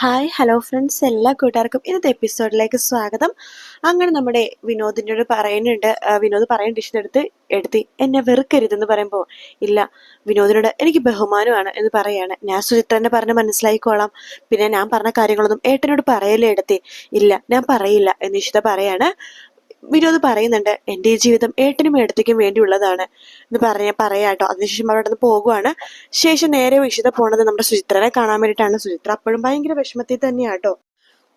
Hi hello friends എല്ലാ കൂട്ടുകാർക്കും ഇന്നത്തെ എപ്പിസോഡിലേക്ക് സ്വാഗതം. അങ്ങനെ നമ്മുടെ വിനോദിനോട് പറയുന്നുണ്ട്. വിനോദ് പറയേണ്ട ഇഷ്ടമെടുത്ത് എടുത്തി എന്നെ വെറുക്കരുതെന്ന് പറയുമ്പോൾ ഇല്ല വിനോദിനോട് എനിക്ക് ബഹുമാനമാണ് എന്ന് പറയാണ്. ഞാൻ സുചിത്രനെ പറഞ്ഞ് മനസ്സിലായിക്കോളാം. പിന്നെ ഞാൻ പറഞ്ഞ കാര്യങ്ങളൊന്നും ഏട്ടനോട് പറയല്ലേ എടുത്തി? ഇല്ല ഞാൻ പറയില്ല എന്ന് ഇഷിത പറയാണ്. വിനോദ് പറയുന്നുണ്ട്. എന്റെ ഈ ജീവിതം ഏട്ടനും ഏട്ടത്തേക്കും വേണ്ടിയുള്ളതാണ്. എന്ന് പറയാ പറയാട്ടോ. അതിനുശേഷം അവിടെ നിന്ന് പോകുവാണ്. ശേഷം നേരെ ഇഷിത പോണത് നമ്മുടെ സുചിത്രനെ കാണാൻ വേണ്ടിയിട്ടാണ് സുചിത്ര. അപ്പോഴും ഭയങ്കര വിഷമത്തിൽ തന്നെയാട്ടോ.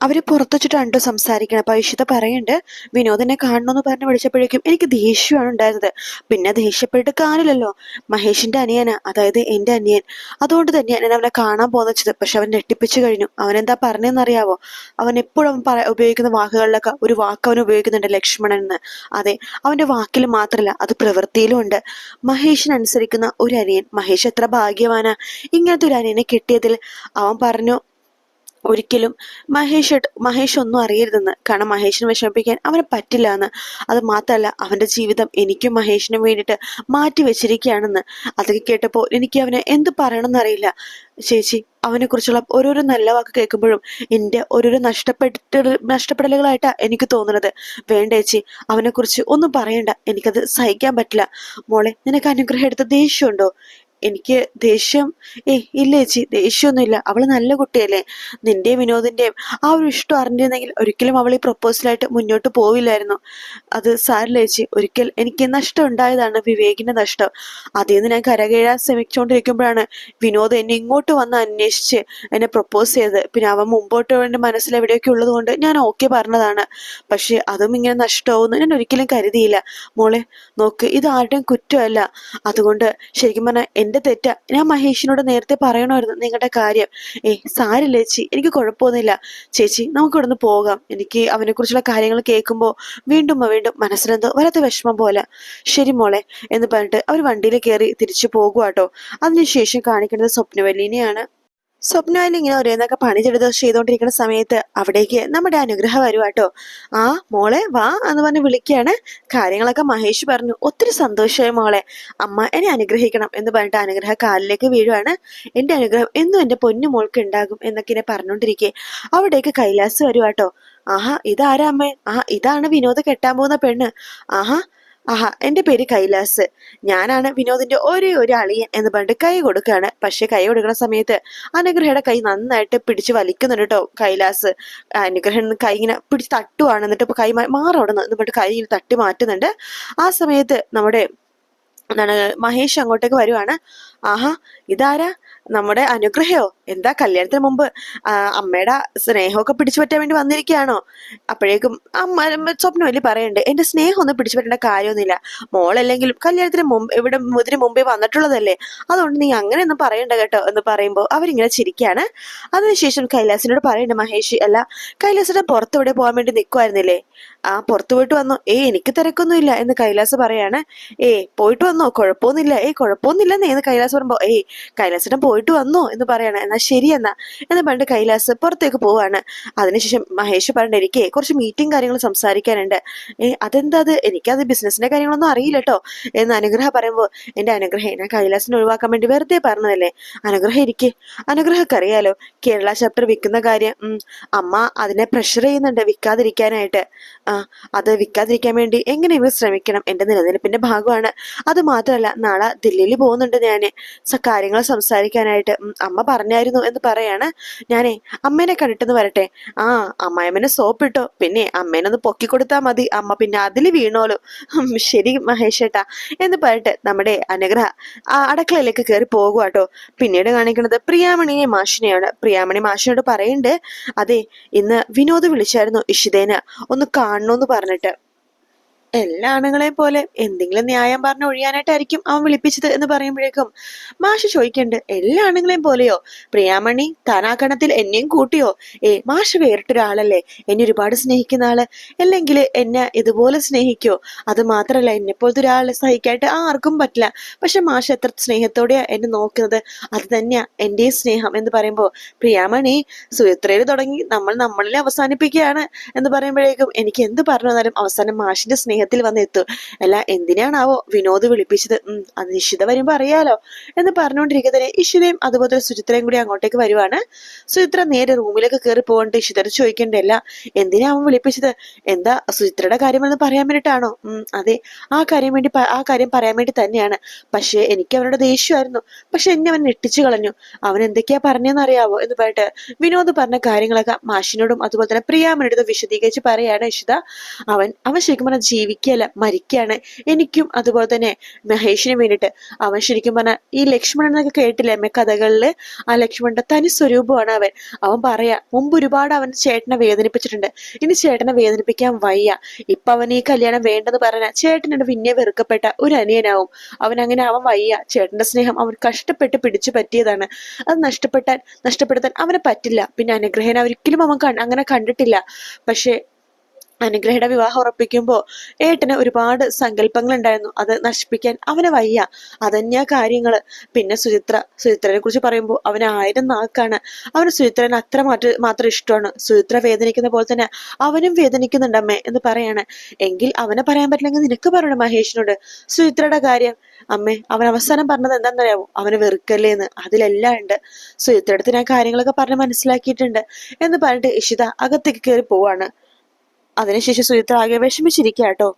അവർ പുറത്തു വെച്ചിട്ടാണ് സംസാരിക്കണം. അപ്പൊ ഇഷിത പറയുന്നുണ്ട് വിനോദിനെ കാണണമെന്ന് പറഞ്ഞ് വിളിച്ചപ്പോഴേക്കും എനിക്ക് ദേഷ്യമാണ് ഉണ്ടായിരുന്നത് പിന്നെ ദേഷ്യപ്പെട്ട് കാണില്ലല്ലോ. മഹേഷിന്റെ അനിയനാ അതായത് എന്റെ അനിയൻ. അതുകൊണ്ട് തന്നെ ഞാൻ അവനെ കാണാൻ പോകുന്ന വെച്ചത്. പക്ഷെ അവൻ ഞെട്ടിപ്പിച്ചു കഴിഞ്ഞു. അവൻ എന്താ പറഞ്ഞതെന്നറിയാവോ അവൻ എപ്പോഴും അവൻ പറ ഉപയോഗിക്കുന്ന വാക്കുകളിലൊക്കെ ഒരു വാക്ക് അവൻ ഉപയോഗിക്കുന്നുണ്ട് ലക്ഷ്മണൻ എന്ന്. അതെ അവന്റെ വാക്കിൽ മാത്രമല്ല അത് പ്രവൃത്തിയിലും ഉണ്ട്. മഹേഷിനനുസരിക്കുന്ന ഒരു അനിയൻ. മഹേഷ് എത്ര ഭാഗ്യവാനാ. ഇങ്ങനത്തെ ഒരു അനിയനെ കിട്ടിയതിൽ അവൻ പറഞ്ഞു ഒരിക്കലും മഹേഷ് മഹേഷ് ഒന്നും അറിയരുതെന്ന്. കാരണം മഹേഷിനെ വിഷമിപ്പിക്കാൻ അവന് പറ്റില്ല എന്ന് അത് മാത്രമല്ല അവന്റെ ജീവിതം എനിക്കും മഹേഷിനും വേണ്ടിയിട്ട് മാറ്റി വെച്ചിരിക്കുകയാണെന്ന്. അതൊക്കെ കേട്ടപ്പോൾ എനിക്ക് അവനെ എന്ത് പറയണമെന്നറിയില്ല ചേച്ചി അവനെ കുറിച്ചുള്ള ഓരോരോ നല്ല വാക്ക് കേൾക്കുമ്പോഴും എന്റെ ഓരോരോ നഷ്ടപ്പെട്ട് നഷ്ടപ്പെടലുകളായിട്ടാ എനിക്ക് തോന്നുന്നത്. വേണ്ട ചേച്ചി അവനെ കുറിച്ച് ഒന്നും പറയണ്ട. എനിക്കത് സഹിക്കാൻ പറ്റില്ല. മോളെ നിനക്ക് അനുഗ്രഹം എടുത്ത ദേഷ്യമുണ്ടോ? എനിക്ക് ദേഷ്യം. ഏയ് ഇല്ല ചേച്ചി ദേഷ്യമൊന്നുമില്ല അവൾ നല്ല കുട്ടിയല്ലേ. നിന്റെയും വിനോദിന്റെയും ആ ഒരു ഇഷ്ടം അറിഞ്ഞിരുന്നെങ്കിൽ ഒരിക്കലും അവൾ ഈ പ്രൊപ്പോസലായിട്ട് മുന്നോട്ട് പോവില്ലായിരുന്നു. അത് സാരില്ല ചേച്ചി. ഒരിക്കൽ എനിക്ക് നഷ്ടം ഉണ്ടായതാണ് വിവേകിന്റെ നഷ്ടം. അതിൽ നിന്ന് ഞാൻ കരകയറാൻ ശ്രമിച്ചുകൊണ്ടിരിക്കുമ്പോഴാണ് വിനോദ് എന്നെ ഇങ്ങോട്ട് വന്ന് അന്വേഷിച്ച് എന്നെ പ്രൊപ്പോസ് ചെയ്തത്. പിന്നെ അവൻ മുമ്പോട്ട് എന്റെ മനസ്സിൽ എവിടെയൊക്കെ ഉള്ളത് കൊണ്ട് ഞാൻ ഓക്കെ പറഞ്ഞതാണ്. പക്ഷെ അതും ഇങ്ങനെ നഷ്ടമാവുമെന്ന് ഞാൻ ഒരിക്കലും കരുതിയില്ല. മോളെ നോക്ക് ഇത് ആരുടെയും കുറ്റമല്ല. അതുകൊണ്ട് ശരിക്കും പറഞ്ഞാൽ എന്റെ തെറ്റാ. ഞാൻ മഹേഷിനോട് നേരത്തെ പറയണമായിരുന്നു നിങ്ങളുടെ കാര്യം. ഏ സാരില്ല ചേച്ചി? എനിക്ക് കുഴപ്പമൊന്നുമില്ല. ചേച്ചി നമുക്ക് ഇവിടുന്ന് പോകാം. എനിക്ക് അവനെക്കുറിച്ചുള്ള കാര്യങ്ങൾ കേൾക്കുമ്പോൾ വീണ്ടും വീണ്ടും മനസ്സിലെന്തോ വല്ലാത്ത വിഷമം പോലെ. ശരി മോളെ എന്ന് പറഞ്ഞിട്ട് അവർ വണ്ടിയിൽ കയറി തിരിച്ചു പോകുവാട്ടോ. അതിനുശേഷം കാണിക്കുന്നത് സ്വപ്നവല്ലിനെയാണ്. സ്വപ്നവല്ലി ഇങ്ങനെ ഓരോന്നൊക്കെ പണിചെടുത്ത് ചെയ്തുകൊണ്ടിരിക്കുന്ന സമയത്ത് അവിടേക്ക് നമ്മുടെ അനുഗ്രഹം വരുവാട്ടോ ആ മോളെ വാ എന്ന് പറഞ്ഞ് വിളിക്കുകയാണ് കാര്യങ്ങളൊക്കെ മഹേഷ് പറഞ്ഞു. ഒത്തിരി സന്തോഷമായി മോളെ. അമ്മ എന്നെ അനുഗ്രഹിക്കണം എന്ന് പറഞ്ഞിട്ട് അനുഗ്രഹ കാലിലേക്ക് വീഴുവാണ്. എന്റെ അനുഗ്രഹം എന്നും എന്റെ പൊന്നു മോൾക്ക് ഉണ്ടാകും എന്നൊക്കെ ഇങ്ങനെ പറഞ്ഞുകൊണ്ടിരിക്കെ അവിടേക്ക് കൈലാസ് വരുവാട്ടോ ആഹാ ഇതാരാ അമ്മേ? ആ ഇതാണ് വിനോദ് കെട്ടാൻ പോകുന്ന പെണ്ണ്. ആഹാ ആഹാ എന്റെ പേര് കൈലാസ്. ഞാനാണ് വിനോദിന്റെ ഒരേ ഒരു അളിയൻ എന്ന് പറഞ്ഞിട്ട് കൈ കൊടുക്കുകയാണ്. പക്ഷെ കൈ കൊടുക്കുന്ന സമയത്ത് അനുഗ്രഹയുടെ കൈ നന്നായിട്ട് പിടിച്ച് വലിക്കുന്നുണ്ട് കേട്ടോ കൈലാസ്. അനുഗ്രഹൻ കൈ ഇങ്ങനെ പിടിച്ച് തട്ടുവാണ്. എന്നിട്ട് ഇപ്പൊ കൈ മാറവിടെ നിന്ന് പറഞ്ഞിട്ട് കൈ തട്ടി മാറ്റുന്നുണ്ട്. ആ സമയത്ത് നമ്മുടെ എന്താണ് മഹേഷ് അങ്ങോട്ടേക്ക് വരുവാണ്. ആഹാ ഇതാരാ? നമ്മുടെ അനുഗ്രഹയോ? എന്താ കല്യാണത്തിന് മുമ്പ് അമ്മയുടെ സ്നേഹമൊക്കെ പിടിച്ചു പറ്റാൻ വേണ്ടി വന്നിരിക്കുകയാണോ? അപ്പോഴേക്കും അമ്മ സ്വപ്നം വലിയ പറയുന്നുണ്ട് എന്റെ സ്നേഹം ഒന്നും പിടിച്ചു പറ്റേണ്ട കാര്യമൊന്നുമില്ല. മോളല്ലെങ്കിലും കല്യാണത്തിന് മുമ്പ് ഇവിടെ ഇതിന് മുമ്പേ വന്നിട്ടുള്ളതല്ലേ? അതുകൊണ്ട് നീ അങ്ങനെയൊന്നും പറയണ്ട കേട്ടോ എന്ന് പറയുമ്പോൾ അവരിങ്ങനെ ചിരിക്കുകയാണ്. അതിനുശേഷം കൈലാസിനോട് പറയണ്ട മഹേഷ് അല്ല കൈലാസിന്റെ പുറത്തെവിടെ പോകാൻ വേണ്ടി നിൽക്കുമായിരുന്നില്ലേ ആ പുറത്തു പോയിട്ട് വന്നോ? ഏ എനിക്ക് തിരക്കൊന്നുമില്ല എന്ന് കൈലാസ് പറയാണ്. ഏ പോയിട്ട് വന്നോ? കുഴപ്പമൊന്നുമില്ല. ഏ കുഴപ്പമൊന്നുമില്ലെന്നേ എന്ന് കൈലാസ് പറയുമ്പോൾ ഏയ് കൈലാസിനെ പോയിട്ട് വന്നോ എന്ന് പറയാണ്. എന്നാ ശരി എന്നാ. എന്ന് പറഞ്ഞിട്ട് കൈലാസ് പുറത്തേക്ക് പോവാണ്. അതിനുശേഷം മഹേഷ് പറഞ്ഞിട്ട് എനിക്ക് കുറച്ച് മീറ്റിംഗ് കാര്യങ്ങൾ സംസാരിക്കാനുണ്ട്. ഏ അതെന്താ അത്? എനിക്കത് ബിസിനസിന്റെ കാര്യങ്ങളൊന്നും അറിയില്ല കേട്ടോ എന്ന് അനുഗ്രഹ പറയുമ്പോൾ എന്റെ അനുഗ്രഹം ഞാൻ കൈലാസിനെ ഒഴിവാക്കാൻ വേണ്ടി വെറുതെ പറഞ്ഞതല്ലേ? അനുഗ്രഹം ഇരിക്കെ അനുഗ്രഹമൊക്കെ അറിയാലോ? കേരള ചാപ്റ്റർ വിൽക്കുന്ന കാര്യം. അമ്മ അതിനെ പ്രഷർ ചെയ്യുന്നുണ്ട് വിൽക്കാതിരിക്കാനായിട്ട്. ആ അത് വിൽക്കാതിരിക്കാൻ വേണ്ടി എങ്ങനെയെങ്കിലും ശ്രമിക്കണം എന്റെ നിലനിൽപ്പിന്റെ ഭാഗമാണ്. അത് മാത്രമല്ല നാളെ ദില്ലിയിൽ പോകുന്നുണ്ട് ഞാൻ കാര്യങ്ങൾ സംസാരിക്കാനായിട്ട് അമ്മ പറഞ്ഞായിരുന്നു എന്ന് പറയാണ്. ഞാനേ അമ്മേനെ കണ്ടിട്ടെന്ന് വരട്ടെ. ആ അമ്മായമ്മനെ സോപ്പ് ഇട്ടോ പിന്നെ അമ്മേനൊന്ന് പൊക്കി കൊടുത്താൽ മതി. അമ്മ പിന്നെ അതിൽ വീണോലോ. ശരി മഹേഷേട്ടാ. എന്ന് പറഞ്ഞിട്ട് നമ്മുടെ അനുഗ്രഹ ആ അടക്കളയിലേക്ക് കയറി പോകുവാട്ടോ പിന്നീട് കാണിക്കുന്നത് പ്രിയാമണിയെ മാഷിനെയാണ്. പ്രിയാമണി മാഷിനോട് പറയുന്നുണ്ട് അതെ ഇന്ന് വിനോദ് വിളിച്ചായിരുന്നു ഇഷിതേന്. ഒന്ന് കാണണമെന്ന് പറഞ്ഞിട്ട്. എല്ലാ ആണുങ്ങളെയും പോലെ എന്തെങ്കിലും ന്യായം പറഞ്ഞ് ഒഴിയാനായിട്ടായിരിക്കും അവൻ വിളിപ്പിച്ചത് എന്ന് പറയുമ്പോഴേക്കും മാഷ് ചോദിക്കണ്ട് എല്ലാ ആണുങ്ങളെയും പോലെയോ? പ്രിയാമണി താനാക്കണത്തിൽ എന്നെയും കൂട്ടിയോ? ഏ മാഷ് വേറിട്ടൊരാളല്ലേ എന്നെ ഒരുപാട് സ്നേഹിക്കുന്ന ആൾ. അല്ലെങ്കിൽ എന്നെ ഇതുപോലെ സ്നേഹിക്കോ? അത് മാത്രല്ല എന്നെ പോലത്തെ ഒരാളെ സഹിക്കായിട്ട് ആർക്കും പറ്റില്ല. പക്ഷെ മാഷ് എത്ര സ്നേഹത്തോടെയാ എന്നെ നോക്കുന്നത്. അത് തന്നെയാ എന്റെ സ്നേഹം എന്ന് പറയുമ്പോൾ പ്രിയാമണി സുയത്രയിൽ തുടങ്ങി നമ്മൾ നമ്മളിൽ അവസാനിപ്പിക്കുകയാണ് എന്ന് പറയുമ്പോഴേക്കും എനിക്ക് എന്ത് പറഞ്ഞു തന്നാലും അവസാനം മാഷിന്റെ സ്നേഹത്തിൽ സ്നേഹത്തിൽ വന്ന് എത്തും. അല്ല എന്തിനാണാവോ വിനോദ് വിളിപ്പിച്ചത്? ഉം അത് നിഷിത വരുമ്പോ അറിയാലോ. എന്ന് പറഞ്ഞുകൊണ്ടിരിക്കുന്നതിന് ഇഷിതയും അതുപോലെ സുചിത്രയും കൂടി അങ്ങോട്ടേക്ക് വരുവാണ്. സുചിത്ര നേരെ റൂമിലേക്ക് കയറി പോകണ്ട്. ഇഷിതർ ചോദിക്കണ്ടല്ല എന്തിനാ അവൻ വിളിപ്പിച്ചത്? എന്താ സുചിത്രയുടെ കാര്യമെന്ന് പറയാൻ വേണ്ടിട്ടാണോ? ഉം അതെ ആ കാര്യം വേണ്ടി ആ കാര്യം പറയാൻ വേണ്ടി തന്നെയാണ്. പക്ഷേ എനിക്ക് അവനോട് ദേഷ്യമായിരുന്നു. പക്ഷെ എന്നെ അവൻ ഞെട്ടിച്ചു കളഞ്ഞു. അവൻ എന്തൊക്കെയാ പറഞ്ഞെന്ന് അറിയാവോ എന്ന് പറഞ്ഞിട്ട് വിനോദ് പറഞ്ഞ കാര്യങ്ങളൊക്കെ മാഷിനോടും അതുപോലെ തന്നെ പ്രിയാമനോടും വിശദീകരിച്ച് പറയാണ് ഇഷിത. അവൻ അവൻ ശരിക്കും പറഞ്ഞാൽ ജീവിക്കുകയല്ല മരിക്കുകയാണ് എനിക്കും അതുപോലെ തന്നെ മഹേഷിനും വേണ്ടിയിട്ട് അവൻ ശരിക്കും പറഞ്ഞാൽ ഈ ലക്ഷ്മണൻ എന്നൊക്കെ കേട്ടില്ലേ അമ്മ കഥകളിൽ ആ ലക്ഷ്മണന്റെ തനി സ്വരൂപമാണ് അവൻ. അവൻ പറയാ മുമ്പ് ഒരുപാട് അവൻ ചേട്ടനെ വേദനിപ്പിച്ചിട്ടുണ്ട്. ഇനി ചേട്ടനെ വേദനിപ്പിക്കാൻ വയ്യ. ഇപ്പൊ അവൻ ഈ കല്യാണം വേണ്ടെന്ന് പറഞ്ഞ ചേട്ടനോട് പിന്നെ വെറുക്കപ്പെട്ട ഒരു അനിയനാവും. അവൻ അങ്ങനെ അവൻ വയ്യ. ചേട്ടന്റെ സ്നേഹം അവൻ കഷ്ടപ്പെട്ട് പിടിച്ചു പറ്റിയതാണ്. അത് നഷ്ടപ്പെട്ടാൻ നഷ്ടപ്പെടുത്താൻ അവനെ പറ്റില്ല. പിന്നെ അനുഗ്രഹനെ ഒരിക്കലും അവൻ അങ്ങനെ കണ്ടിട്ടില്ല. പക്ഷെ അനുഗ്രഹയുടെ വിവാഹം ഉറപ്പിക്കുമ്പോൾ ഏട്ടന് ഒരുപാട് സങ്കല്പങ്ങൾ ഉണ്ടായിരുന്നു അത് നശിപ്പിക്കാൻ അവന് വയ്യ. അതന്നെയാ കാര്യങ്ങൾ പിന്നെ സുചിത്ര സുചിത്രനെ കുറിച്ച് പറയുമ്പോൾ അവന് ആയിരം നാക്കാണ്. അവന് സുചിത്രനെ അത്ര മാറ്റ മാത്രം ഇഷ്ടമാണ്. സുചിത്ര വേദനിക്കുന്ന പോലെ തന്നെ അവനും വേദനിക്കുന്നുണ്ടമ്മേ എന്ന് പറയാണ്. എങ്കിൽ അവനെ പറയാൻ പറ്റില്ലെങ്കിൽ നിനക്ക് പറയണം മഹേഷിനോട്. സുചിത്രയുടെ കാര്യം അമ്മേ അവൻ അവസാനം പറഞ്ഞത് എന്താണെന്നറിയാവോ? അവന് വെറുക്കല്ലേന്ന് അതിലെല്ലാം ഉണ്ട്. സുചിത്രയുടെ ഞാൻ കാര്യങ്ങളൊക്കെ പറഞ്ഞ് മനസ്സിലാക്കിയിട്ടുണ്ട് എന്ന് പറഞ്ഞിട്ട് ഇഷിത അകത്തേക്ക് കയറി പോവാണ്. അതിനുശേഷം സുചിത്ര ആകെ വിഷമിച്ചിരിക്കുക കേട്ടോ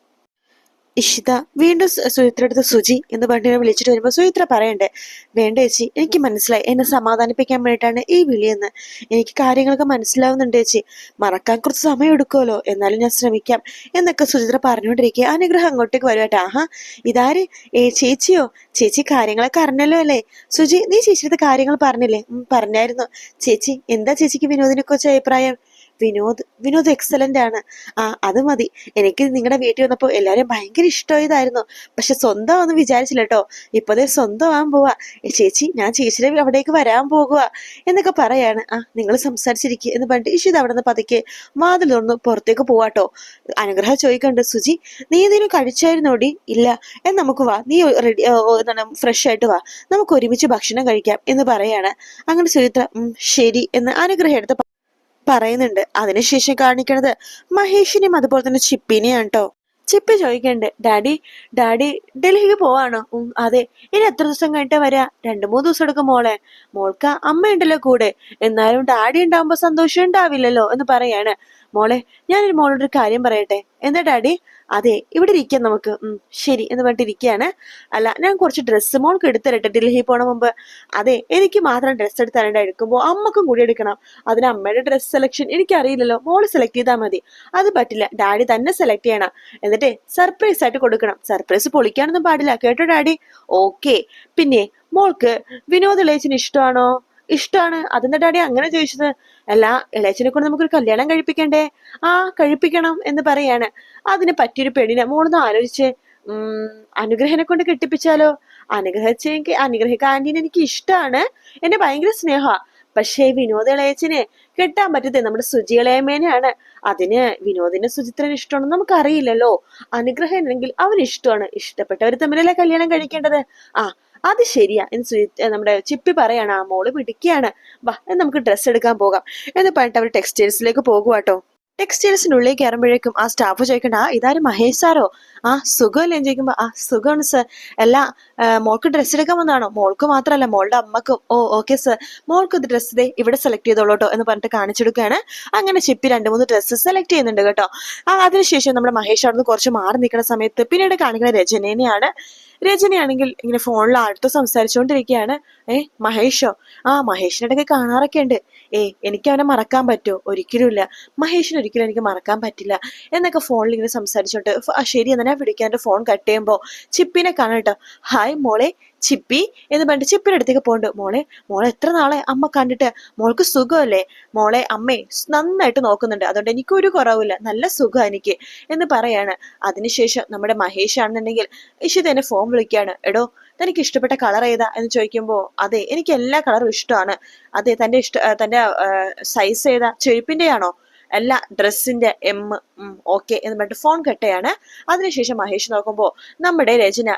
ഇഷിത വീണ്ടും സു- സുചിത്ര അടുത്ത് സുജി എന്ന് പറഞ്ഞിട്ട് വിളിച്ചിട്ട് വരുമ്പോൾ സുചിത്ര പറയണ്ടേ വേണ്ട ചേച്ചി എനിക്ക് മനസ്സിലായി. എന്നെ സമാധാനിപ്പിക്കാൻ വേണ്ടിയിട്ടാണ് ഈ വിളിയെന്ന്. എനിക്ക് കാര്യങ്ങളൊക്കെ മനസ്സിലാവുന്നുണ്ട് ചേച്ചി. മറക്കാൻ കുറച്ച് സമയം എടുക്കുമല്ലോ. എന്നാലും ഞാൻ ശ്രമിക്കാം. എന്നൊക്കെ സുചിത്ര പറഞ്ഞുകൊണ്ടിരിക്കുക അനുഗ്രഹം അങ്ങോട്ടേക്ക് വരുവാട്ടെ ആഹാ ഇതാര്? ഏ ചേച്ചിയോ? ചേച്ചി കാര്യങ്ങളൊക്കെ അറിഞ്ഞല്ലോ അല്ലേ? സുജി നീ ചേച്ചിയുടെ കാര്യങ്ങൾ പറഞ്ഞില്ലേ? പറഞ്ഞായിരുന്നു. ചേച്ചി എന്താ ചേച്ചിക്ക് വിനോദിനെ കുറിച്ച് അഭിപ്രായം? വിനോദ് വിനോദ് എക്സലന്റ് ആണ്. ആ അത് മതി. എനിക്ക് നിങ്ങളുടെ വീട്ടിൽ വന്നപ്പോൾ എല്ലാവരും ഭയങ്കര ഇഷ്ടമായതായിരുന്നു. പക്ഷെ സ്വന്തം ഒന്നും വിചാരിച്ചില്ല കേട്ടോ ഇപ്പതേ സ്വന്തമാകാൻ പോവാ. ഏ, ചേച്ചി ഞാൻ ചേച്ചിയുടെ അവിടേക്ക് വരാൻ പോകുക എന്നൊക്കെ പറയാണ്. ആ നിങ്ങൾ സംസാരിച്ചിരിക്കുക എന്ന് പറഞ്ഞിട്ട് ഇഷിത് അവിടെ നിന്ന് പതുക്കെ വാതിൽ തുറന്ന് പുറത്തേക്ക് പോവാട്ടോ അനുഗ്രഹം ചോദിക്കണ്ട് സുജി നീ എന്തെങ്കിലും കഴിച്ചായിരുന്നോടി ഇല്ല. എന്ന് നമുക്ക് വാ. നീ റെഡി എന്താണ് ഫ്രഷ് ആയിട്ട് വാ. നമുക്ക് ഒരുമിച്ച് ഭക്ഷണം കഴിക്കാം എന്ന് പറയാണ്. അങ്ങനെ സുചിത്ര ശരി എന്ന് അനുഗ്രഹം എടുത്ത് പറയുന്നുണ്ട്. അതിനുശേഷം കാണിക്കണത് മഹേഷിനെയും അതുപോലെ തന്നെ ചിപ്പിനെയാണ് കേട്ടോ ചിപ്പി ചോദിക്കണ്ട് ഡാഡി ഡാഡി ഡൽഹിക്ക് പോവാണോ? അതെ ഇനി എത്ര ദിവസം കഴിഞ്ഞിട്ട് വരാ? രണ്ടു മൂന്ന് ദിവസം എടുക്കും മോളെ. മോൾക്ക് അമ്മയുണ്ടല്ലോ കൂടെ. എന്നാലും ഡാഡി ഉണ്ടാവുമ്പോ സന്തോഷം ഉണ്ടാവില്ലല്ലോ എന്ന് പറയാണ്. മോളെ ഞാനൊരു മോളോടൊരു കാര്യം പറയട്ടെ? എന്താ ഡാഡി? അതെ ഇവിടെ ഇരിക്കാം നമുക്ക്. ശരി എന്ന് പറഞ്ഞിട്ട് ഇരിക്കുകയാണ്. അല്ല ഞാൻ കുറച്ച് ഡ്രസ്സ് മോൾക്ക് എടുത്തരട്ടെ ഡൽഹി പോണ മുമ്പ്. അതെ എനിക്ക് മാത്രം ഡ്രസ്സ് എടുത്താണ്ട് എടുക്കുമ്പോൾ അമ്മക്കും കൂടി എടുക്കണം. അതിന് അമ്മയുടെ ഡ്രസ്സ് സെലക്ഷൻ എനിക്കറിയില്ലല്ലോ. മോൾ സെലക്ട് ചെയ്താൽ മതി. അത് പറ്റില്ല ഡാഡി തന്നെ സെലക്ട് ചെയ്യണം. എന്നിട്ട് സർപ്രൈസ് ആയിട്ട് കൊടുക്കണം. സർപ്രൈസ് പൊളിക്കാനൊന്നും പാടില്ല കേട്ടോ ഡാഡി? ഓക്കെ പിന്നെ മോൾക്ക് വിനോദ് ഇളയച്ചിന് ഇഷ്ടമാണോ? ഇഷ്ടമാണ് അതെന്താ ഡാഡി അങ്ങനെ ചോദിച്ചത്? അല്ല ഇളയച്ചനെ കൊണ്ട് നമുക്കൊരു കല്യാണം കഴിപ്പിക്കണ്ടേ? ആ കഴിപ്പിക്കണം എന്ന് പറയാണ്. അതിന് പറ്റിയൊരു പെണ്ണിനെ മോളൊന്ന് ആലോചിച്ച് ഉം അനുഗ്രഹനെ കൊണ്ട് കെട്ടിപ്പിച്ചാലോ? അനുഗ്രഹിച്ചെങ്കിൽ അനുഗ്രഹിക്ക ആന്റീനെ എനിക്ക് ഇഷ്ടമാണ് എന്നെ ഭയങ്കര സ്നേഹ. പക്ഷേ വിനോദ ഇളയച്ചനെ കെട്ടാൻ പറ്റത്തെ നമ്മുടെ സുജി ഇളയമേനെയാണ് അതിന് വിനോദിന് സുചിത്രന് ഇഷ്ടമാണെന്ന് നമുക്ക് അറിയില്ലല്ലോ അനുഗ്രഹം ഉണ്ടെങ്കിൽ അവന് ഇഷ്ടമാണ്. ഇഷ്ടപ്പെട്ടവർ തമ്മിലല്ലേ കല്യാണം കഴിക്കേണ്ടത്? ആ അത് ശരിയാ. എന്ന് നമ്മുടെ ചിപ്പി പറയാണ് ആ മോൾ പിടിക്കുകയാണ് വാ നമുക്ക് ഡ്രസ്സ് എടുക്കാൻ പോകാം. എന്ന് പറഞ്ഞിട്ട് അവർ ടെക്സ്റ്റൈൽസിലേക്ക് പോകുവാട്ടോ. ടെക്സ്റ്റൈൽസിനുള്ളിൽ കയറുമ്പോഴേക്കും ആ സ്റ്റാഫ് ചോദിക്കണ്ട ആ ഇതാരും മഹേഷ് സാറോ? ആ സുഖമല്ലേ? ചോദിക്കുമ്പോൾ ചോദിക്കുമ്പോ ആ സുഖമാണ് സർ. എല്ലാ മോൾക്ക് ഡ്രസ്സ് എടുക്കാൻ വന്നാണോ മോൾക്ക് മാത്രമല്ല മോളുടെ അമ്മക്കും. ഓ ഓക്കെ സർ മോൾക്ക് ഇത് ഡ്രസ്സ് ദേ ഇവിടെ സെലക്ട് ചെയ്തോളൂ കേട്ടോ എന്ന് പറഞ്ഞിട്ട് കാണിച്ചെടുക്കുകയാണ് അങ്ങനെ ചിപ്പി രണ്ട് മൂന്ന് ഡ്രസ്സ് സെലക്ട് ചെയ്യുന്നുണ്ട് കേട്ടോ. ആ അതിനുശേഷം നമ്മുടെ മഹേഷ് അവിടുന്ന് കുറച്ച് മാറി നിൽക്കുന്ന സമയത്ത് പിന്നീട് കാണിക്കുന്ന രചനേനെയാണ് രചനയാണെങ്കിൽ ഇങ്ങനെ ഫോണിൽ അടുത്ത് സംസാരിച്ചുകൊണ്ടിരിക്കുകയാണ് ഏ മഹേഷോ? ആ മഹേഷിന്റെ ഇടയ്ക്ക് കാണാറൊക്കെ ഉണ്ട്. ഏ എനിക്ക് അവനെ മറക്കാൻ പറ്റുമോ? ഒരിക്കലും ഇല്ല മഹേഷിന് ഒരിക്കലും എനിക്ക് മറക്കാൻ പറ്റില്ല. എന്നൊക്കെ ഫോണിൽ ഇങ്ങനെ സംസാരിച്ചോണ്ട് ശരി എന്നാ ഞാൻ വിളിക്കാൻ ഫോൺ കട്ട് ചെയ്യുമ്പോൾ ചിപ്പിനെ കാണാം കേട്ടോ. ഹായ് മോളെ ചിപ്പി എന്ന് പറഞ്ഞിട്ട് ചിപ്പിയുടെ അടുത്തേക്ക് പോണ്ട് മോളെ മോളെ എത്ര നാളെ അമ്മ കണ്ടിട്ട്? മോൾക്ക് സുഖമല്ലേ? മോളെ അമ്മേ നന്നായിട്ട് നോക്കുന്നുണ്ട്. അതുകൊണ്ട് എനിക്ക് ഒരു കുറവില്ല നല്ല സുഖം എനിക്ക് എന്ന് പറയാണ്. അതിനുശേഷം നമ്മുടെ മഹേഷ് ആണെന്നുണ്ടെങ്കിൽ ഇഷിത എന്നെ ഫോൺ വിളിക്കുകയാണ്. എടോ തനിക്ക് ഇഷ്ടപ്പെട്ട കളർ ഏതാ എന്ന് ചോദിക്കുമ്പോൾ അതെ എനിക്ക് എല്ലാ കളറും ഇഷ്ടമാണ്. അതെ തന്റെ ഇഷ്ട തന്റെ സൈസ് ഏതാ? ചെരുപ്പിന്റെ ആണോ അല്ല ഡ്രസ്സിന്റെ എം ഓക്കെ എന്ന് പറഞ്ഞിട്ട് ഫോൺ കെട്ടയാണ് അതിനുശേഷം മഹേഷ് നോക്കുമ്പോൾ നമ്മുടെ രചന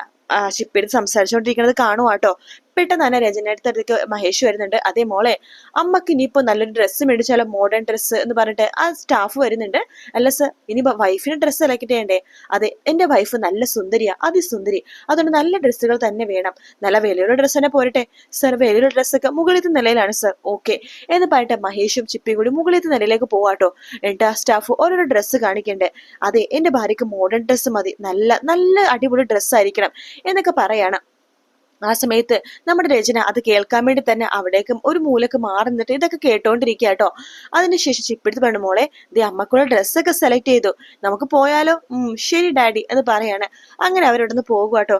ഷിപ്പിടുത്ത് സംസാരിച്ചുകൊണ്ടിരിക്കുന്നത് കാണുവാട്ടോ പെട്ടെന്ന് തന്നെ രചനയുടെ അടുത്തേക്ക് മഹേഷ് വരുന്നുണ്ട്. അതേ മോളെ അമ്മയ്ക്ക് ഇനിയിപ്പോ നല്ലൊരു ഡ്രസ്സ് മേടിച്ചാലോ മോഡേൺ ഡ്രസ്സ് എന്ന് പറഞ്ഞിട്ട് ആ സ്റ്റാഫ് വരുന്നുണ്ട്. അല്ല സർ ഇനി വൈഫിന് ഡ്രസ്സ് സെലക്ട് അതെ എന്റെ വൈഫ് നല്ല സുന്ദരിയാ അതിസുന്ദരി. അതുകൊണ്ട് നല്ല ഡ്രസ്സുകൾ തന്നെ വേണം. നല്ല വിലയുള്ള ഡ്രസ്സ് തന്നെ പോരട്ടെ. സർ വിലയുള്ള ഡ്രസ്സൊക്കെ മുകളിലത്തെ നിലയിലാണ് സർ ഓക്കെ എന്ന് പറഞ്ഞിട്ട് മഹേഷും ചിപ്പിയും കൂടി മുകളിലത്തെ നിലയിലേക്ക് പോവാട്ടോ എന്നിട്ട് ആ സ്റ്റാഫ് ഓരോരോ ഡ്രസ്സ് കാണിക്കണ്ടേ. അതെ എന്റെ ഭാര്യയ്ക്ക് മോഡേൺ ഡ്രസ്സ് മതി. നല്ല നല്ല അടിപൊളി ഡ്രസ്സ് ആയിരിക്കണം. എന്നൊക്കെ പറയാണ്. ആ സമയത്ത് നമ്മുടെ രചന അത് കേൾക്കാൻ വേണ്ടി തന്നെ അവിടേക്കും ഒരു മൂലക്ക് മാറി നിന്നിട്ട് ഇതൊക്കെ കേട്ടോണ്ടിരിക്കുക കേട്ടോ. അതിനുശേഷം ചിപ്പിടുത്ത് പറഞ്ഞു മോളെ ദേ അമ്മക്കുള്ള ഡ്രസ്സൊക്കെ സെലക്ട് ചെയ്തു. നമുക്ക് പോയാലോ? ശരി ഡാഡി എന്ന് പറയാണ്. അങ്ങനെ അവരോട് നിന്ന് പോകുക കേട്ടോ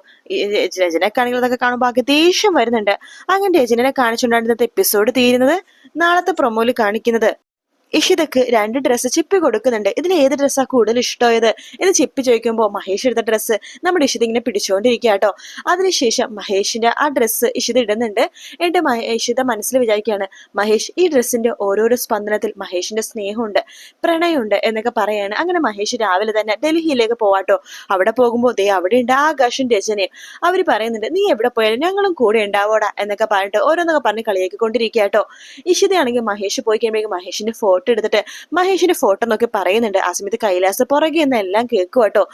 രചനക്കാണെങ്കിൽ അതൊക്കെ കാണുമ്പോൾ ആകെ ദേഷ്യം വരുന്നുണ്ട്. അങ്ങനെ രചനനെ കാണിച്ചുകൊണ്ടാണ് എപ്പിസോഡ് തീരുന്നത്. നാളത്തെ പ്രൊമോയിൽ കാണിക്കുന്നത്. ഇഷിതക്ക് രണ്ട് ഡ്രസ്സ് ചിപ്പി കൊടുക്കുന്നുണ്ട്. ഇതിൽ ഏത് ഡ്രസ്സാണ് കൂടുതൽ ഇഷ്ടമായത്? എന്ന് ചിപ്പി ചോദിക്കുമ്പോൾ മഹേഷ് എടുത്ത ഡ്രസ്സ് നമ്മുടെ ഇഷിത ഇങ്ങനെ പിടിച്ചുകൊണ്ടിരിക്കുക കേട്ടോ അതിനുശേഷം മഹേഷിന്റെ ആ ഡ്രസ്സ് ഇഷിത ഇടുന്നുണ്ട്. എന്നിട്ട് ഇഷിത മനസ്സിൽ വിചാരിക്കുകയാണ് മഹേഷ് ഈ ഡ്രസ്സിന്റെ ഓരോരോ സ്പന്ദനത്തിൽ മഹേഷിന്റെ സ്നേഹമുണ്ട് പ്രണയമുണ്ട് എന്നൊക്കെ പറയാണ്. അങ്ങനെ മഹേഷ് രാവിലെ തന്നെ ഡൽഹിയിലേക്ക് പോവാട്ടോ അവിടെ പോകുമ്പോൾ ദേ അവിടെ ഉണ്ട് ആകാശം രചനയും അവർ പറയുന്നുണ്ട് നീ എവിടെ പോയാലും ഞങ്ങളും കൂടെ ഉണ്ടാവോടാ എന്നൊക്കെ പറഞ്ഞിട്ട് ഓരോന്നൊക്കെ പറഞ്ഞ് കളിയാക്കിക്കൊണ്ടിരിക്കുക കേട്ടോ ഇഷിതയാണെങ്കിൽ മഹേഷ് പോയി കഴിയുമ്പോഴേക്കും മഹേഷിന്റെ ഫോട്ടോ എടുത്തിട്ട് മഹേഷിന്റെ ഫോട്ടോ നോക്കി പറയുന്നുണ്ട്. അസ്മിത് കൈലാസ് പുറകെ എന്ന് എല്ലാം കേൾക്കും കേട്ടോ.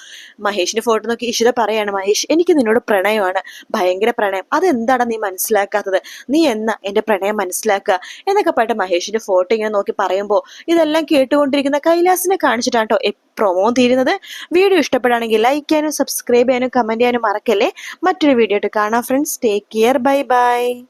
മഹേഷിന്റെ ഫോട്ടോ നോക്കി ഇഷിത പറയാണ് മഹേഷ് എനിക്ക് നിന്നോട് പ്രണയമാണ്. ഭയങ്കര പ്രണയം. അതെന്താണ് നീ മനസ്സിലാക്കാത്തത്? നീ എന്നാ എന്റെ പ്രണയം മനസ്സിലാക്കുക? എന്നൊക്കെ പറഞ്ഞിട്ട് മഹേഷിന്റെ ഫോട്ടോ ഇങ്ങനെ നോക്കി പറയുമ്പോൾ ഇതെല്ലാം കേട്ടുകൊണ്ടിരിക്കുന്ന കൈലാസിനെ കാണിച്ചിട്ടാണ് കേട്ടോ പ്രൊമോ തീരുന്നത്. വീഡിയോ ഇഷ്ടപ്പെടുകയാണെങ്കിൽ ലൈക്ക് ചെയ്യാനും സബ്സ്ക്രൈബ് ചെയ്യാനും കമന്റ് ചെയ്യാനും മറക്കല്ലേ? മറ്റൊരു വീഡിയോ ആയിട്ട് കാണാം friends take care bye bye